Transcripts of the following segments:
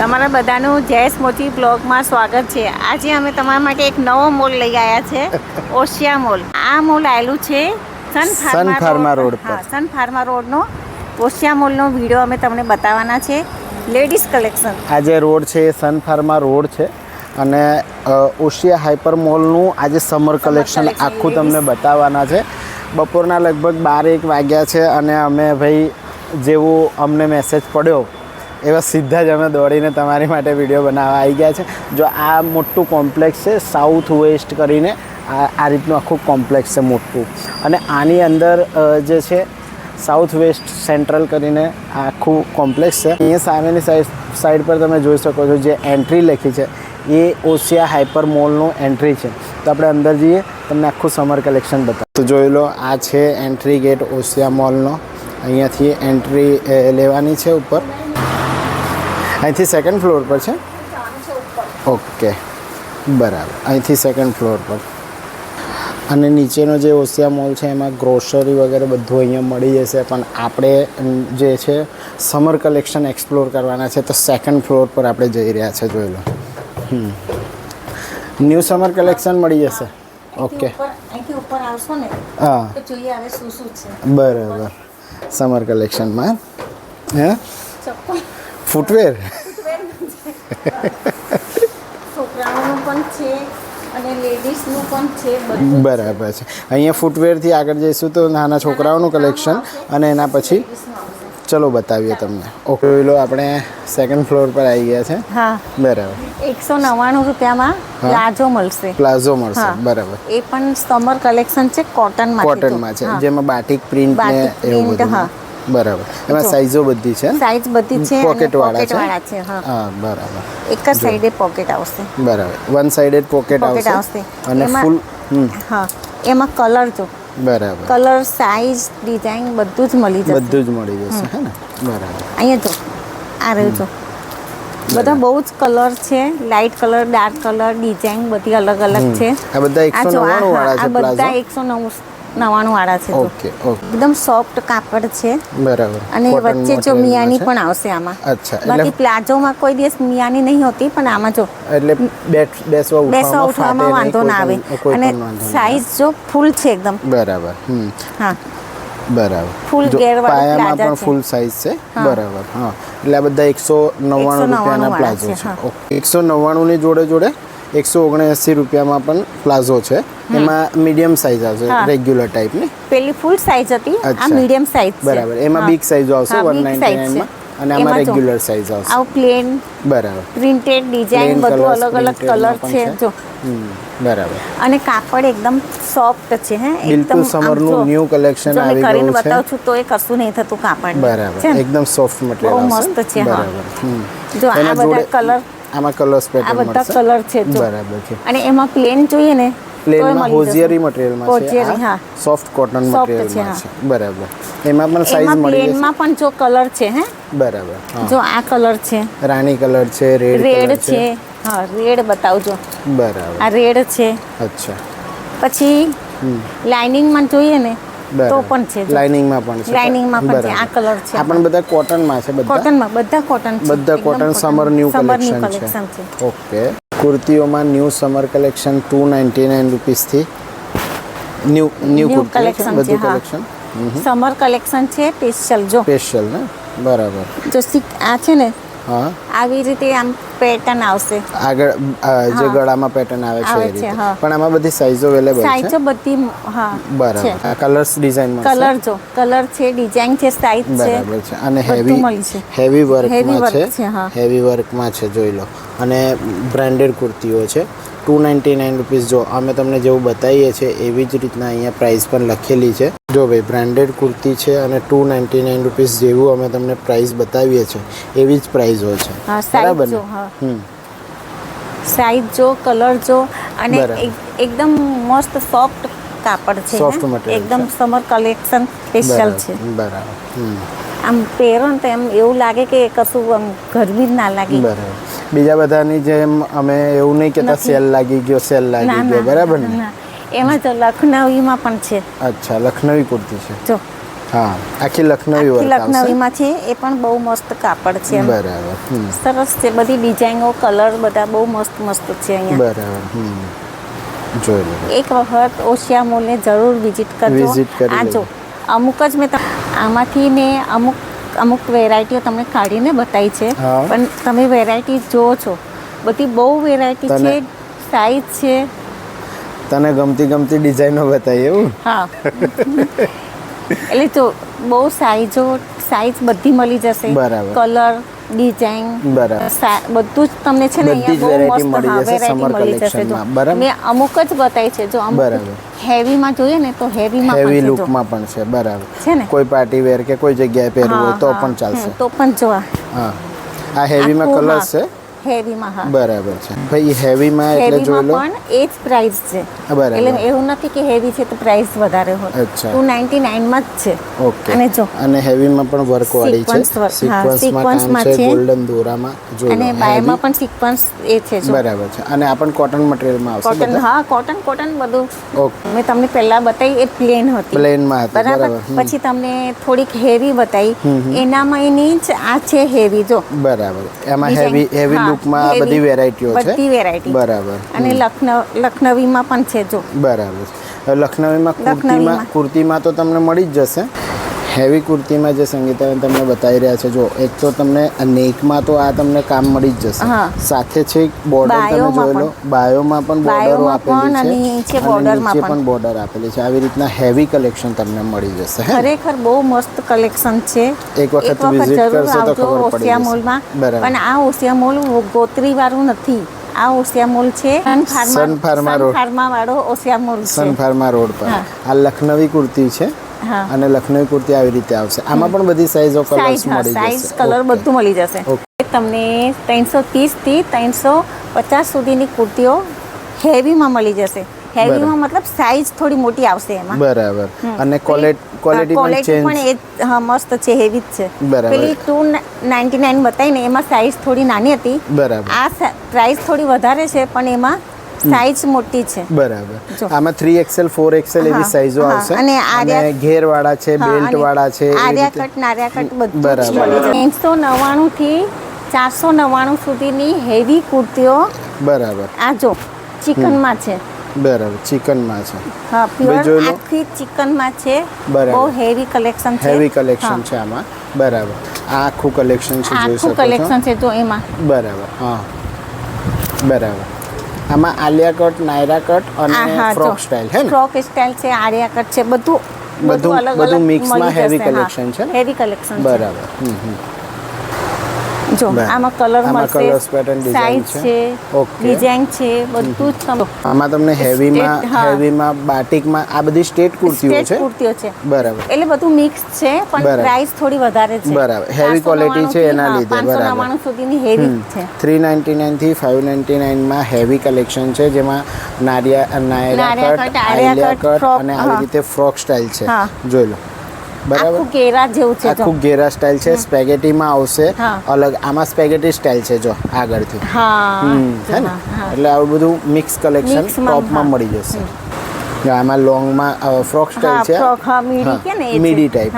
તમારા બધાનું જયેશ મોતી બ્લોગમાં સ્વાગત છે. આજે અમે તમારા માટે એક નવો મોલ લઈ આવ્યા છે ઓશિયા મોલ. આ મોલ આવેલું છે સન ફાર્મા રોડ પર. હા સન ફાર્મા રોડનો ઓશિયા મોલનો વીડિયો અમે તમને બતાવવાના છે. લેડીઝ કલેક્શન આ જે રોડ છે એ સન ફાર્મા રોડ છે. અને ઓશિયા હાઇપર મોલનું આજે સમર કલેક્શન આખું તમને બતાવવાના છે. બપોરના લગભગ બાર એક વાગ્યા છે અને અમે ભાઈ જેવો અમને મેસેજ પડ્યો એવા સીધા જ અમે દોડીને તમારી માટે વીડિયો બનાવવા આવી ગયા છે. જો આ મોટું કોમ્પ્લેક્સ છે સાઉથ વેસ્ટ કરીને આ આ રીતનું આખું કોમ્પ્લેક્સ છે મોટું. અને આની અંદર જે છે સાઉથ વેસ્ટ સેન્ટ્રલ કરીને આખું કોમ્પ્લેક્સ છે. અહીંયા સામેની સાઈડ સાઈડ પર તમે જોઈ શકો છો જે એન્ટ્રી લખી છે. એ ઓશિયા હાઈપર મોલનું એન્ટ્રી છે. તો આપણે અંદર જઈએ, તમને આખું સમર કલેક્શન બતાવ તો જોઈ લો, આ છે એન્ટ્રી ગેટ ઓશિયા મોલનો અહીંયાથી એન્ટ્રી લેવાની છે ઉપર. અહીંથી સેકન્ડ ફ્લોર પર છે? ઓકે. બરાબર. અહીંથી સેકન્ડ ફ્લોર પર. અને નીચેનો જે ઓસિયા મોલ છે એમાં ગ્રોસરી વગેરે બધું અહીંયા મળી જશે પણ આપણે જે છે સમર કલેક્શન એક્સપ્લોર કરવાના છે તો સેકન્ડ ફ્લોર પર આપણે જઈ રહ્યા છે જોઈ લો. ન્યૂ સમર કલેક્શન મળી જશે. ઓકે. હા. બરાબર. સમર કલેક્શનમાં હે? ફૂટવેર છોકરાઓનું પણ છે અને લેડીઝનું પણ છે બરાબર છે. અહીંયા ફૂટવેરથી આગળ જઈશું તો નાના છોકરાઓનું કલેક્શન અને એના પછી ચલો બતાવીએ તમને. ઓકે લો આપણે સેકન્ડ ફ્લોર પર આવી ગયા છે. હા. બરાબર. એકસો નવ્વાણું રૂપિયામાં. પ્લાઝો મળશે. પ્લાઝો મળશે. બરાબર. એ પણ સમર કલેક્શન છે કોટનમાં કોટનમાં છે. જેમાં બાટિક પ્રિન્ટ ને એવું બધું. હા. બરાબર. એમાં સાઈઝો બધી છે? સાઈઝ બધી છે પોકેટ વાળા છે? હા. બરાબર. એક જ સાઈડે પોકેટ આવશે. બરાબર. વન સાઈડેડ પોકેટ આવશે? અને ફૂલ હા એમાં કલર જો. બરાબર. કલર સાઈઝ ડિઝાઇન બધું જ મળી જશે. બધું જ મળી જશે હે ને બરાબર. અહીંયા જો આ રહ્યું જો. બધા બહુ જ કલર છે. Light colour dark colour design બધી અલગ અલગ છે. આ બધા 199 વાળા છે આ બધા 199 નવાણું વાળા છે ઓકે એકદમ સોફ્ટ કાપડ છે. બરાબર. અને વચ્ચે જો મિયાની પણ આવશે આમાં. અચ્છા બાકી પ્લાઝોમાં કોઈ દિવસ મિયાની નહીં હોતી પણ આમાં જો એટલે બેસવા બેસવા ઉઠવામાં વાંધો ના આવે. અને સાઈઝ જો ફૂલ છે એકદમ. બરાબર હમ. હા. બરાબર. ફૂલ ગેર પાયામાં પણ ફૂલ સાઈઝ છે? બરાબર હા. એટલે આ બધા એકસો નવ્વાણું રૂપિયાના પ્લાઝો છે એકસો નવ્વાણું ની જોડે જોડે એકસો ઓગણએંસી રૂપિયામાં પણ પ્લાઝો છે. એમાં મીડિયમ સાઇઝ આવશે. રેગ્યુલર ટાઈપની પેલી ફૂલ સાઇઝ હતી આ મીડિયમ સાઇઝ બરાબર. એમાં બિગ સાઇઝ આવશે વન નાઇન્ટી અને આમાં રેગ્યુલર સાઇઝ આવશે. આવું પ્લેન બરાબર. પ્રિન્ટેડ ડિઝાઇન બધું અલગ અલગ કલર છે. જો. બરાબર. અને કાપડ એકદમ સોફ્ટ છે હે. બિલકુલ new collection જો આવી કરીને ગયું છે. બતાવું છું તો એ કશું નહીં થતું કાપડ બરાબર. એકદમ સોફ્ટ મટીરિયલ બહુ મસ્ત છે, હા. બરાબર. જો આ બધા કલર આમાં કલર્સ આ બધા કલર છે બરાબર છે. અને એમાં પ્લેન જોઈએ ને પ્લેનમાં. હોઝિયરી મટીરિયલમાં છે હા. સોફ્ટ કોટન Soft છે, બરાબર. એમાં પણ સાઈઝ મળી જશે. પ્લેનમાં પણ જો કલર છે હે? બરાબર જો આ કલર છે. રાણી કલર છે રેડ રેડ છે. હા રેડ બતાવજો. બરાબર. આ રેડ છે. અચ્છા. પછી લાઇનિંગમાં જોઈએ ને તો પણ છે લાઇનિંગમાં પણ છે. લાઇનિંગમાં પણ છે. આ કલર છે. આ પણ બધા કોટનમાં છે બધા? કોટનમાં બધા કોટન છે. બધા કોટન સમર ન્યૂ કલેક્શન છે. Okay કુર્તીઓમાં new summer collection two ninety nine રૂપીસથી new new collection બધું કલેક્શન સમર કલેક્શન છે સ્પેશિયલ જો. સ્પેશિયલ ને? બરાબર. જો આ છે ને હા? આવી રીતે આમ પેટર્ન આવશે. આગળ જે ગળામાં પેટર્ન આવે છે એ રીતે. પણ આમાં બધી સાઈઝો અવેલેબલ છે? છે બધી હા બરાબર. આ કલર્સ ડિઝાઇનમાં કલર જો કલર છે ડિઝાઇન છે સાઈઝ છે. બરાબર છે. અને હેવી હેવી વર્કમાં છે. હેવી વર્કમાં છે જોઈ લો. અને બ્રાન્ડેડ કુર્તીઓ છે. ટુ નાઇન્ટી નાઇન રૂપીસ જો અમે તમને જેવું બતાવીએ છીએ એવી જ રીતના અહીંયા પ્રાઇસ પણ લખેલી છે. જો ભાઈ બ્રાન્ડેડ કુર્તી છે અને ટુ નાઇન્ટી નાઇન રૂપીસ જેવું અમે તમને પ્રાઇસ બતાવીએ છીએ એવી જ પ્રાઇસ હોય છે. બરાબર ને? સાઈઝ જો કલર જો અને એકદમ મસ્ત સોફ્ટ કાપડ છે સોફ્ટ હે? એકદમ સમર કલેક્શન સ્પેશિયલ છે. બરાબર બરાબર આમ પહેરો ને તો એમ એવું લાગે કે કશું આમ ગરમી જ ના લાગે. બરાબર. બીજા બધાની જેમ અમે એવું નહીં કહેતા સેલ લાગી ગયો સેલ લાગી ગયો બરાબર ને એમાં તો લખનવીમાં પણ છે. અચ્છા લખનવી કુર્તી છે. જો. હા આખી લખનવી વર્ક લખનવીમાં છે. એ પણ બહુ મસ્ત કાપડ છે. બરાબર સરસ છે બધી ડિઝાઇનો કલર બધા બહુ મસ્ત મસ્ત છે અહીંયા. બરાબર જોઈ લો. એક વખત ઓશિયા મોલને જરૂર વિઝિટ કરજો. આ. જો અમુક જ મેં આમાંથી મેં અમુક અમુક વેરાયટીઓ તમને કાઢીને બતાવી છે. પણ તમે વેરાયટી જોવો છો. બધી બહુ વેરાયટી છે સાઈઝ છે. તને ગમતી ગમતી ડિઝાઇનો બતાવી એવું? હા. એટલે જો બહુ સાઈઝો સાઈઝ બધી મળી જશે. બરાબર. કલર ડિઝાઇન બરાબર. બધું જ તમને છે ને અહીંયા બહુ મસ્ત મળી જશે વેરાયટી summer મળી જશે જો. મેં અમુક જ બતાવી છે જો અમુક. હેવીમાં જોઈએ ને તો હેવીમાં હેવી લુકમાં પણ છે બરાબર. છે ને? કોઈ પાર્ટી વેર કે કોઈ જગ્યાએ પહેરવું હોય તો પણ ચાલશે. તો પણ જો હા. આ હેવીમાં કલર્સ છે? હેવીમાં હા. બરાબર છે. ભાઈ હેવીમાં એટલે જોઈ લો. પણ એ જ પ્રાઇસ છે. બરાબર. એટલે એવું નથી કે હેવી છે તો પ્રાઇસ વધારે હોય. અચ્છા. ટુ નાઇન્ટી નાઇનમાં જ છે. ઓકે અને જો. અને હેવીમાં પણ વર્ક વાળી છે. સિક્વન્સમાં માં છે. ગોલ્ડન દોરામાં જો અને બાયમાં પણ સિક્વન્સ એ છે જો. બરાબર છે. અને આ પણ કોટન મટીરીયલમાં આવશે કોટન હા કોટન કોટન બધું. ઓકે મેં તમને પહેલા બતાવી એ પ્લેન હતી. પ્લેનમાં હતી બરાબર? પછી તમને થોડીક હેવી બતાવી. એનામાં એની જ આ છે હેવી જો. બરાબર. એમાં હેવી હેવી લુકમાં. બધી વેરાયટીઓ છે? બધી વેરાયટી બરાબર. અને લખનવ લખનવીમાં પણ છે જો. બરાબર. લખનવીમાં કુર્તીમાં. કુર્તીમાં તો તમને મળી જ જશે. હેવી કુર્તીમાં જે સંગીતાબેન તમને બતાવી રહ્યા છે જો એક તો તમને નેકમાં તો આ તમને કામ મળી જ જશે. સાથે છે બોર્ડર તમે જોઈ લો. બાયોમાં પણ બોર્ડરો આપેલી છે અને નીચે પણ. બોર્ડર આપેલી છે. આવી રીતના હેવી કલેક્શન તમને મળી જશે ખરેખર બહુ મસ્ત કલેક્શન છે. એક વખત વિઝિટ કરશો તો ખબર પડી જશે. બરાબર. પણ આ ઓસિયા મોલ ગોત્રી વાળું નથી. આ ઓસિયા મોલ છે. Sun Pharma road Sun Pharma વાળો ઓસિયા મોલ છે. સન ફાર્મા રોડ પર આ લખનવી કુર્તી છે. અને લખનવી કુર્તી આવી રીતે આવશે. આમાં પણ બધી સાઈઝો કલર્સ મળી જશે. કલર બધું મળી જશે. તમને ત્રણસો ત્રીસથી ત્રણસો પચાસ સુધીની કુર્તીઓ હેવીમાં મળી જશે. હેવીમાં મતલબ સાઈઝ થોડી મોટી આવશે એમાં. બરાબર. અને ક્વોલિટી ક્વોલિટી પણ એ હા મસ્ત છે હેવી જ છે. બરાબર. પેલી ટુ નાઇન્ટી નાઇન બતાવીને એમાં સાઈઝ થોડી નાની હતી. બરાબર. આ પ્રાઇસ થોડી વધારે છે પણ એમાં સાઈઝ મોટી છે. બરાબર. આમાં થ્રી એક્સેલ ફોર એક્સેલ એવી હા. આવશે. અને આર્યા- ઘેર વાળા છે બેલ્ટ વાળા છે આર્યા કટ નાર્યા કટ બધું બરાબર. મળી જાય. ત્રણસો નવ્વાણું થી ચારસો નવ્વાણું સુધીની હેવી કુર્તીઓ બરાબર. આ જો ચિકનમાં છે. બરાબર ચિકનમાં છે. હા પ્યોર. આખી ચિકનમાં છે. બરાબર. બહુ હેવી કલેક્શન છે. હેવી કલેક્શન છે આમાં. બરાબર. આ આખું કલેક્શન છે જોઈ શકો આખું છો. કલેક્શન છે તો એમાં. બરાબર હા. બરાબર. આમાં આલિયા કટ નાયરા કટ અને ફ્રોક સ્ટાઇલ હે ને? ફ્રોક સ્ટાઇલ છે આલિયા કટ છે બધું બધું- અલગ અલગ mixમાં મળી કલેક્શન છે હેવી કલેક્શન બરાબર હમ હમ. જો આમાં કલર મળશે સાઈઝ છે. ડિઝાઇન છે બધું જ તમે આમાં તમને હેવીમાં. હેવીમાં બાટિકમાં આ બધી સ્ટેટ કુર્તીઓ છે? કુર્તીઓ છે. બરાબર. એટલે બધું મિક્સ છે પણ. પ્રાઇસ થોડી વધારે છે. બરાબર. હેવી ક્વોલિટી છે એના લીધે, બરાબર. સુધીની હેવી છે. થ્રી નાઇન્ટી નાઇનથી ફાઇવ નાઇન્ટી નાઇનમાં હેવી કલેક્શન છે જેમાં નારિયા નાયરા કટ આલિયા કટ અને આવી રીતે ફ્રોક સ્ટાઇલ છે. જોઈ લો. બરાબર? ઘેરા જેવું છે આખું ઘેરા સ્ટાઇલ છે સ્પેગેટીમાં આવશે. અલગ આમાં સ્પેગેટી સ્ટાઇલ છે જો આગળથી. હા હે ને. એટલે આવું બધું મિક્સ કલેક્શન ટોપમાં મળી જશે. આમાં લોંગમાં ફ્રોક સ્ટાઇલ છે. મીડી ટાઈપ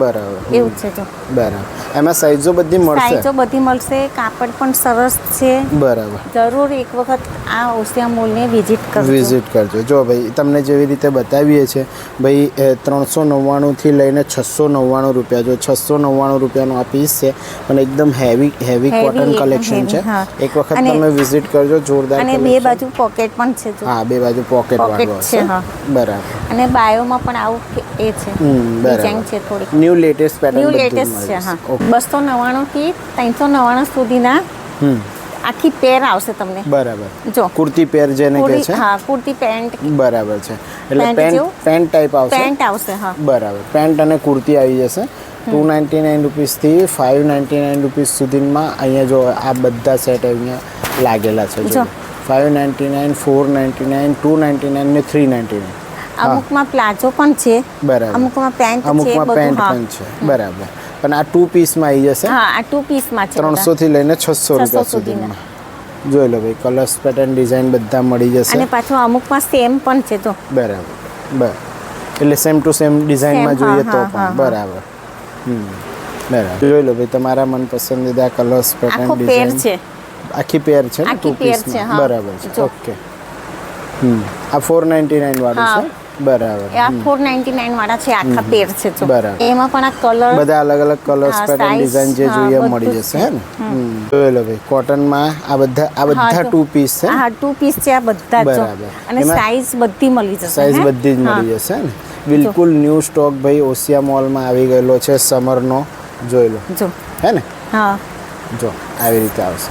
બરાબર. એવું છે જો. બરાબર. એમાં સાઈઝો બધી મળશે? સાઈઝો બધી મળશે કાપડ પણ સરસ છે. બરાબર. જરૂર એક વખત આ ઓસિયા મોલને વિઝિટ કરજો. વિઝિટ કરજો. જો ભાઈ તમને જેવી રીતે બતાવીએ છીએ ભાઈ ત્રણસો નવ્વાણુંથી લઈને છસો નવ્વાણું રૂપિયા જો છસો નવ્વાણું રૂપિયાનો આ પીસ છે પણ એકદમ હેવી હેવી કોટન કલેક્શન છે. એક વખત તમે વિઝિટ કરજો જોરદાર અને બે બાજુ પોકેટ પણ છે હા બે બાજુ પોકેટ વાળો છે. બરાબર. અને બાયોમાં પણ આવું એ છે. ડિઝાઇન બરાબર. છે થોડી new latest pattern new latest છે હા. બસો નવ્વાણું થી ત્રણસો નવ્વાણું સુધીના આખી પેર આવશે તમને. બરાબર. જો. કુર્તી પેર જેને કહે છે. હા કુર્તી પેન્ટ. બરાબર છે. એટલે પેન્ટ પેન્ટ ટાઈપ આવશે. પેન્ટ આવશે હા. બરાબર. પેન્ટ અને કુર્તી આવી જશે. ટુ નાઇન્ટી નાઇન રૂપીસથી ફાઇવ નાઇન્ટી નાઇન રૂપીસ સુધીમાં અહીંયા જો આ બધા સેટ અહીંયા લાગેલા છે જો. Five ninety nine four ninety nine two ninety nine ને થ્રી નાઇન્ટી નાઇન અમુકમાં પ્લાઝો પણ છે. બરાબર. અમુકમાં પેન્ટ અમુકમાં પેન્ટ પણ છે. બરાબર. પણ આ ટુ પીસમાં આવી જશે. હા આ ટુ પીસમાં છે ત્રણસો થી લઈને છસો રૂપિયા સુધીમાં. જોઈ લો ભાઈ કલર્સ પેટર્ન ડિઝાઇન બધા મળી જશે. અને પાછું અમુકમાં સેમ પણ છે તો. બરાબર બરાબર. એટલે સેમ ટુ સેમ ડિઝાઇનમાં જોઈએ તો પણ બરાબર. હમ બરાબર. જોઈ લો ભાઈ તમારા મનપસંદીદા કલર્સ પેટર્ન ડિઝાઇન છે. આખી પેર છે આખી પેર છે, બરાબર છે ઓકે. હમ આ ફોર નાઇન્ટી નાઇન વાળું છે? બરાબર. આ ફોર નાઇન્ટી નાઇન વાળા છે આખા પેર છે. એમાં પણ આ કલર બધા અલગ અલગ કલર્સ પેટર્ન ડિઝાઇન જે જોઈએ મળી જશે હે ને? જોઈ લો ભાઈ કોટનમાં આ બધા આ બધા ટુ પીસ છે? હા ટુ પીસ છે આ બધા જ અને સાઇઝ બધી મળી જશે સાઇઝ બધી જ મળી જશે ને? બિલકુલ ન્યૂ સ્ટોક ભાઈ ઓસિયા મોલમાં આવી ગયેલો છે સમરનો જોઈ લો. જો. હે ને? હા. જો આવી રીતે આવશે.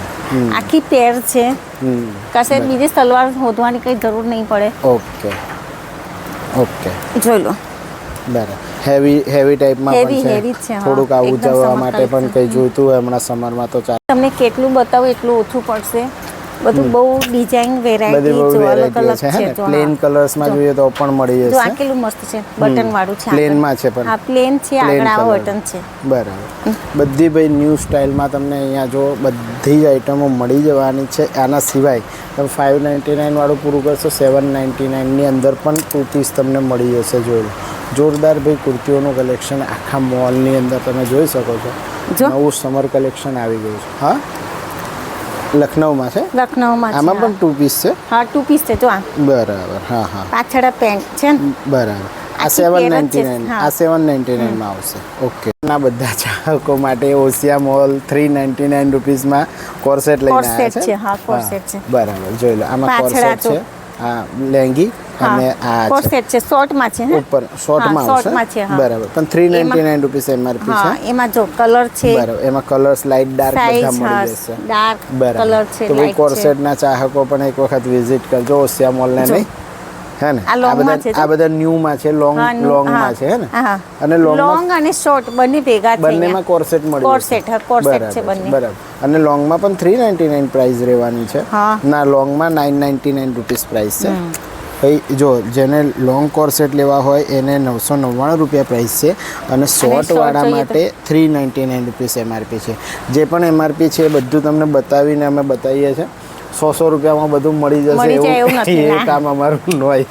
આખી પેર છે. કશે બીજી સલવાર શોધવાની કઈ જરૂર નહીં પડે. ઓકે. ઓકે. જોઈ લો. બરાબર. હેવી હેવી ટાઈપમાં પણ છે. છે, થોડુંક આવું જવા માટે પણ કંઈ જોઈતું હોય હમણાં સમરમાં તો ચાલે. તમને કેટલું બતાવું એટલું ઓછું પડશે? બધું બહુ ડિઝાઇન વેરાયટી જો અલગ અલગ છે ને? પ્લેન કલર્સ કલર્સમાં જોઈએ તો પણ મળી જો આ જશે. કેટલું મસ્ત છે બટન વાળું છે પ્લેન પ્લેનમાં છે પણ. આ પ્લેન છે આગળ આ બટન છે. બરાબર. બધી ભાઈ ન્યૂ સ્ટાઇલમાં તમને અહીંયા જો બધી જ આઈટમો મળી જવાની છે. આના સિવાય તમે ફાઇવ નાઇન્ટી નાઇન વાળું પૂરું કરશો સેવન નાઇન્ટી નાઇનની અંદર પણ પીસ તમને મળી જશે જોઈ જોરદાર ભાઈ કુર્તીઓનું કલેક્શન આખા મોલની અંદર તમે જોઈ શકો છો. નવું સમર કલેક્શન આવી ગયું છે. હા? લખનઉમાં છે? લખનઉમાં આમાં પણ ટુ પીસ છે? હા. ટુ પીસ છે જો આ. બરાબર હા હા. પાછળ પેન્ટ છે ને? બરાબર. આ સેવન નાઇન્ટી નાઇન આ સેવન નાઇન્ટી નાઇનમાં આવશે. ઓકે. ના બધા ચાહકો માટે Osia mall three ninety nine રૂપીઝમાં corset લઈને આવ્યા છે, હા, કોર્સેટ છે. બરાબર. જોઈ લો આમાં કોર્સેટ છે. હા લેંગી. અને આ છે. કોર્સેટ છે શોર્ટમાં છે? ઉપર શોર્ટમાં આવશે. છે, બરાબર. પણ થ્રી નાઇન્ટી એમાં- નાઇન રૂપીસ એમઆરપી છે. એમાં જો કલર છે. બરાબર. એમાં કલર્સ લાઇટ ડાર્ક બધા મળી જશે. ડાર્ક કલર છે તો કોઈ કોર્સેટ ના કોર્સેટના ચાહકો પણ એક વખત વિઝિટ કરજો ઓસિયા મોલ ને નહીં. હે ને? આ બધા માં. આ બધા ન્યૂમાં છે લોંગ લોંગમાં છે હે ને? અને લોંગ અને શોર્ટ બંને ભેગા છે બંનેમાં. કોર્સેટ મળી કોર્સેટ. હા, corset છે બંને. બરાબર. અને લોંગમાં પણ થ્રી નાઇન્ટી નાઇન પ્રાઇસ રહેવાની છે. ના nine ninety nine rupees price છે. ભાઈ જો જેને લોંગ કોર્સેટ લેવા હોય એને નવસો નવ્વાણું રૂપિયા પ્રાઇસ છે અને શોર્ટ short વાળા જોઈએ તો? માટે three ninety nine rupees MRP છે. જે પણ એમઆરપી છે એ બધું તમને બતાવીને અમે બતાવીએ છીએ. સો સો રૂપિયામાં બધું મળી જશે એવું એ કામ અમારું હોય.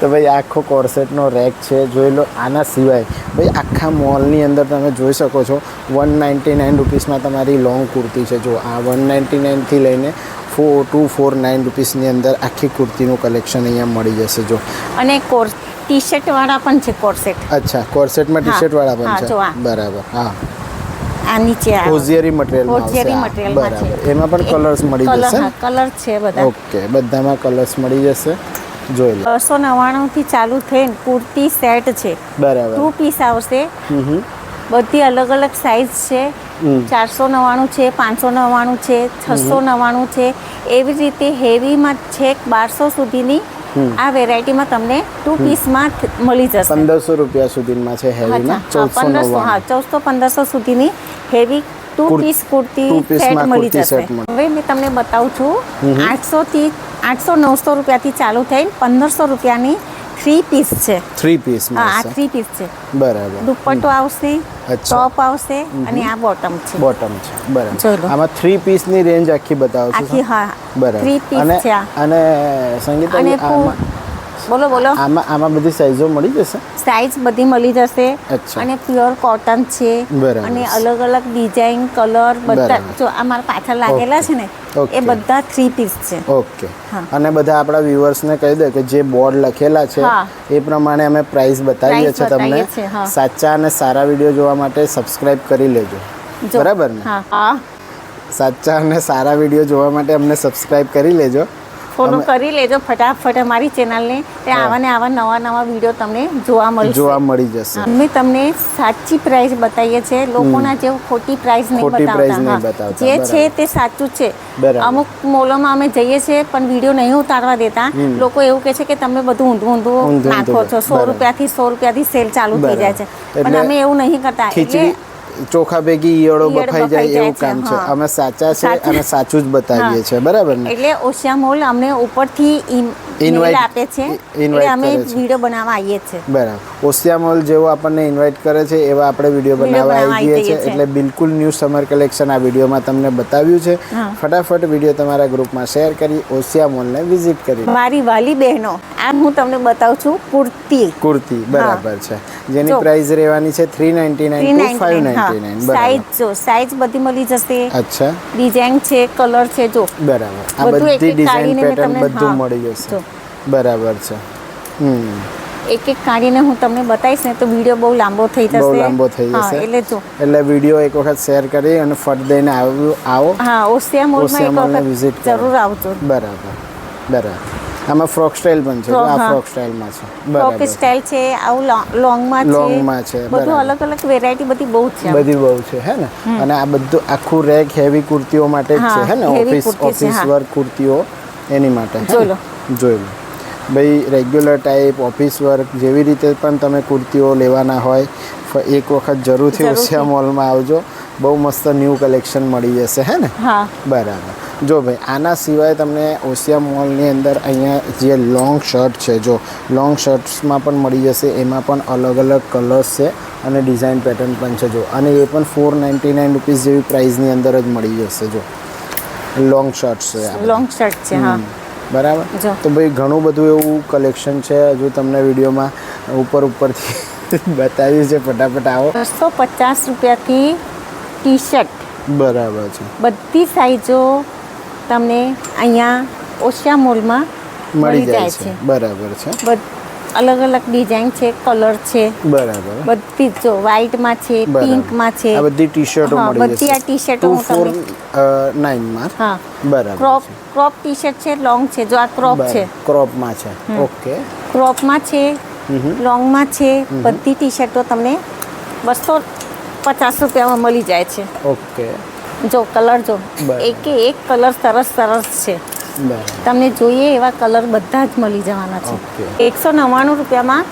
તો ભાઈ આખો કોર્સેટનો રેક છે જોઈ લો આના સિવાય. ભાઈ આખા મોલની અંદર તમે જોઈ શકો છો વન નાઇન્ટી નાઇન રૂપીસમાં તમારી લોંગ કુર્તી છે. જો આ વન નાઇન્ટી નાઇનથી લઈને ફોર ટુ ફોર નાઇન રૂપીસની અંદર આખી કુર્તીનું કલેક્શન અહીંયા મળી જશે જો. અને કોર્સ ટી શર્ટ વાળા પણ છે કોર્સેટ. અચ્છા કોર્સેટમાં ટી શર્ટ વાળા પણ છે. બરાબર હા. આ નીચે હોઝિયરી મટીરિયલમાં આવશે હોઝિયરી. છે. બરાબર. એમાં પણ કલર્સ મળી જશે? કલર છે બધા. ઓકે બધામાં કલર્સ મળી જશે. જોઈ લો. બસો નવ્વાણું થી ચાલુ થઈને કુર્તી સેટ છે. બરાબર. ટુ પીસ આવશે. બધી અલગ અલગ સાઇઝ છે. ચારસો નવ્વાણું છે પાંચસો નવ્વાણું છે છસો નવ્વાણું છે. એવી રીતે હેવીમાં છેક બારસો સુધીની આ વેરાયટીમાં તમને ટુ પીસમાં મળી જશે. પંદરસો રૂપિયા સુધીમાં છે હેવીમાં પંદરસો હા ચૌદસો પંદરસો સુધીની heavy two piece kurti set મળી જશે. હવે મેં તમને બતાવું છું આઠસો થી આઠસો નવસો રૂપિયાથી ચાલુ થઈને પંદરસો રૂપિયાની થ્રી પીસ છે. થ્રી પીસ હા આ થ્રી પીસ છે. બરાબર. દુપટ્ટો આવશે. ટોપ આવશે અને આ બોટમ છે. બોટમ છે. બરાબર. આમાં થ્રી પીસની રેન્જ આખી બતાવો આખી હા બરાબર. થ્રી પીસ છે અને સંગીતા અને બોલો બોલો. આમાં આમાં બધી સાઈઝો મળી જશે? સાઈઝ બધી મળી જશે. અને પ્યોર કોટન છે. અને અલગ અલગ ડિઝાઇન કલર બધા જો આ મારા પાછળ લાગેલા છે ને એ બધા થ્રી પીસ છે. ઓકે. અને બધા આપણા વ્યુઅર્સને કહી દે કે જે બોર્ડ લખેલા છે એ પ્રમાણે અમે પ્રાઇસ બતાવીએ છીએ તમને. સાચા અને સારા વીડિયો જોવા માટે સબસ્ક્રાઇબ કરી લેજો. બરાબર ને? સાચા અને સારા વીડિયો જોવા માટે અમને સબસ્ક્રાઇબ કરી લેજો. ફોલો કરી લેજો ફટાફટ અમારી ચેનલને. તે આવા ને આવા નવા નવા વીડિયો તમને જોવા મળશે. જોવા મળી જશે. અમે તમને સાચી પ્રાઇસ બતાવીએ છીએ. લોકોના જે ખોટી પ્રાઇસ નહીં બતાવતા. જે છે તે સાચું છે. અમુક મોલોમાં અમે જઈએ છીએ પણ વીડિયો નહીં ઉતારવા દેતા. લોકો એવું કહે છે કે તમે બધું ઊંધું ઊંધું ઊંધું નાખો છો. સો રૂપિયાથી સો રૂપિયાથી સેલ ચાલુ થઈ જાય છે. પણ અમે એવું નહીં કરતા. એટલે ચોખા ભેગી ઈયળો બફાઈ જાય એવું કામ છે અમે સાચા છે અને સાચું જ બતાવીએ છીએ બરાબર ને? એટલે ઓશિયા મોલ અમને ઉપરથી ઇન્વાઇટ આપે છે એટલે અમે વીડિયો બનાવવા આવીએ છીએ બરાબર. ઓશિયા મોલ જેવો આપણને ઇન્વાઇટ કરે છે એવા આપણે વીડિયો બનાવવા આવીએ આવી આવી જઈએ જઈએ છે છે. એટલે બિલકુલ ન્યૂ સમર કલેક્શન આ વિડીયોમાં તમને બતાવ્યું છે. ફટાફટ વીડિયો તમારા ગ્રુપમાં શેર કરી ઓશિયા મોલને વિઝિટ કરી. મારી વાલી બહેનો આ હું તમને બતાવું છું કુર્તી. કુર્તી બરાબર છે. જેની. પ્રાઇસ રહેવાની છે three ninety three nine two five ninety ninety nine size જો સાઈઝ બધી મળી જશે. અચ્છા. ડિઝાઇન છે કલર છે જો. બરાબર. આ બધું ડિઝાઇન પેટર્ન બધું મળી જશે. બરાબર છે. હમ. એક એક કાઢીને હું તમને બતાવીશ ને તો વીડિયો બહુ લાંબો થઈ જશે. બહુ લાંબો થઈ જશે. એટલે જો. એટલે વીડિયો એક વખત શેર કરી અને ફટ દઈને આવો આવો. હા ઓસિયા મોલમાં એક વખત. જરૂર આવજો. બરાબર બરાબર. આમાં ફ્રોક સ્ટાઇલ પણ છે. આ. ફ્રોક સ્ટાઇલમાં છે. ફ્રોક સ્ટાઇલ છે. આવું લોંગમાં છે. લોંગમાં છે, બધું. અલગ અલગ વેરાયટી બધી બહુ છે બધી બહુ છે હે ને? અને આ બધું આખું રેક હેવી કુર્તીઓ માટે જ છે હે ને? ઓફિસ ઓફિસ વર્ક કુર્તીઓ એની માટે જોઈ લો. જોઈ લો. ભાઈ રેગ્યુલર ટાઈપ ઓફિસ વર્ક જેવી રીતે પણ તમે કુર્તીઓ લેવાના હોય એક વખત જરૂરથી જરૂરથી. ઓસિયા મોલમાં આવજો. બહુ મસ્ત ન્યૂ કલેક્શન મળી જશે હે ને? બરાબર. જો ભાઈ આના સિવાય તમને ઓસિયા મોલની અંદર અહીંયા જે લોંગ શર્ટ છે જો લોંગ શર્ટ્સમાં પણ મળી જશે એમાં પણ અલગ અલગ કલર્સ છે અને ડિઝાઇન પેટર્ન પણ છે જો. અને એ પણ ફોર નાઇન્ટી નાઇન રૂપીઝ જેવી પ્રાઇસની અંદર જ મળી જશે જો. લોંગ શર્ટ્સ છે લોંગ શર્ટ છે હા. બરાબર. તો ભાઈ ઘણું બધું એવું કલેક્શન છે. હજુ તમને વિડીયોમાં ઉપર ઉપરથી બતાવ્યું છે ફટાફટ આવો. બસો પચાસ રૂપિયાથી ટી શર્ટ બરાબર છે. બધી સાઈઝો તમને અહીંયા ઓશિયા મોલમાં મળી જાય છે. બરાબર છે. અલગ અલગ ડિઝાઇન છે કલર છે. બરાબર. બધી જ વ્હાઈટમાં છે. પિંકમાં છે. આ બધી ટી શર્ટો હા, મળી બધી આ ટુ હું ફોર તમને- નાઇનમાં હા. બરાબર ક્રોપ ક્રોપ ટી શર્ટ છે લોંગ છે. જો આ ક્રોપ છે. ક્રોપમાં છે. ઓકે ક્રોપમાં છે લોંગમાં છે બધી ટી શર્ટો તમને બસો પચાસ રૂપિયામાં મળી જાય છે. ઓકે જો કલર જો. એકે એક કલર સરસ સરસ છે. તમને જોઈએ એવા કલર બધા જ મળી જવાના છે. એકસો નવ્વાણું રૂપિયામાં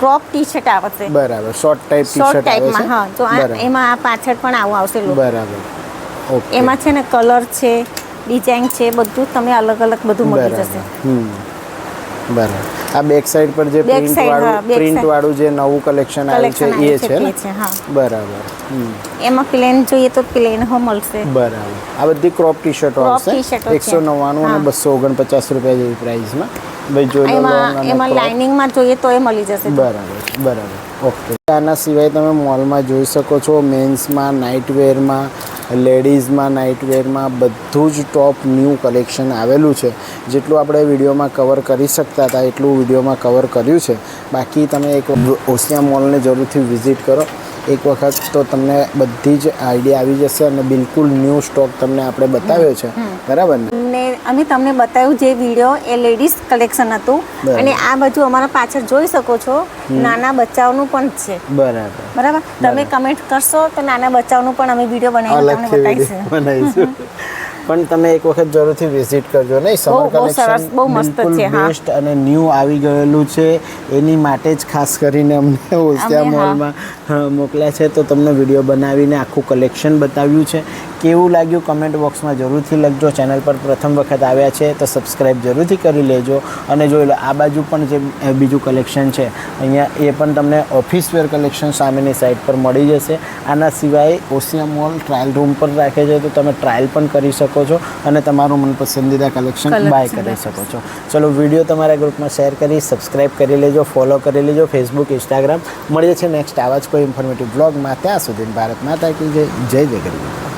ક્રોપ ટી શર્ટ આવશે. બરાબર. શોર્ટ ટાઈપ શોર્ટ ટાઈપમાં હા. આ એમાં આ પાછળ પણ આવું આવશે. બરાબર. એમાં છે ને કલર છે ડિઝાઇન છે બધું તમે અલગ અલગ બધું મળી જશે. બરાબર. આ બેક સાઈડ પર જે પ્રિન્ટ વાળું પ્રિન્ટ વાળું જે નવું કલેક્શન આવ્યું છે એ છે ને? બરાબર. હમ. એમાં પ્લેન જોઈએ તો પ્લેન હો મળશે. બરાબર. આ બધી ક્રોપ ટી શર્ટો આવશે. એકસો નવ્વાણું અને. બસો ઓગણપચાસ રૂપિયા જેવી પ્રાઇસમાં ભાઈ જોઈ લો એમાં. લાઇનિંગમાં જોઈએ તો એ મળી જશે. બરાબર બરાબર. ઓકે આના સિવાય તમે મોલમાં જોઈ શકો છો મેન્સમાં નાઇટવેરમાં લેડીઝમાં નાઇટવેરમાં બધું જ ટોપ ન્યૂ કલેક્શન આવેલું છે. જેટલું આપણે વિડીયોમાં કવર કરી શકતા હતા એટલું વિડીયોમાં કવર કર્યું છે. બાકી તમે એક ઓસિયા મોલને જરૂરથી વિઝિટ કરો. એક વખત તો તમને બધી જ આઈડિયા આવી જશે અને બિલકુલ ન્યૂ સ્ટોક તમને આપણે બતાવ્યો છે. બરાબર ને? ને અમે તમને બતાવ્યું જે વીડિયો એ લેડીઝ કલેક્શન હતું. અને આ બધું અમારા પાછળ જોઈ શકો છો નાના બચ્ચાઓનું પણ છે. બરાબર. બરાબર? તમે કમેન્ટ કરશો તો નાના બચ્ચાઓનું પણ અમે વીડિયો બનાવીને તમને બતાવીશું. પણ તમે એક વખત જરૂરથી વિઝિટ કરજો નહીં? સમર કલેક્શન બહુ મસ્ત છે, હા. બેસ્ટ અને ન્યૂ આવી ગયેલું છે. એની માટે જ ખાસ કરીને અમને ઓસિયા મોલમાં મોકલ્યા છે. તો તમને વીડિયો બનાવીને આખું કલેક્શન બતાવ્યું છે. કેવું લાગ્યું કમેન્ટ બોક્સમાં જરૂરથી લખજો. ચેનલ પર પ્રથમ વખત આવ્યા છે તો સબસ્ક્રાઈબ જરૂરથી કરી લેજો. અને જોઈ લો આ બાજુ પણ જે બીજું કલેક્શન છે અહીંયા એ પણ તમને ઓફિસ વેર કલેક્શન સામેની સાઈડ પર મળી જશે. આના સિવાય ઓસિયા મોલ ટ્રાયલ રૂમ પર રાખે છે તો તમે ટ્રાયલ પણ કરી શકો છો અને તમારું મનપસંદીદા કલેક્શન બાય કરી શકો છો. ચલો વીડિયો તમારા ગ્રુપમાં શેર કરી સબસ્ક્રાઈબ કરી લેજો ફોલો કરી લેજો ફેસબુક ઇન્સ્ટાગ્રામ મળીએ છીએ નેક્સ્ટ આવા જ કોઈ ઇન્ફોર્મેટિવ બ્લોગમાં ત્યાં સુધી ભારત માતા કી જય. જય જય ગરીબ.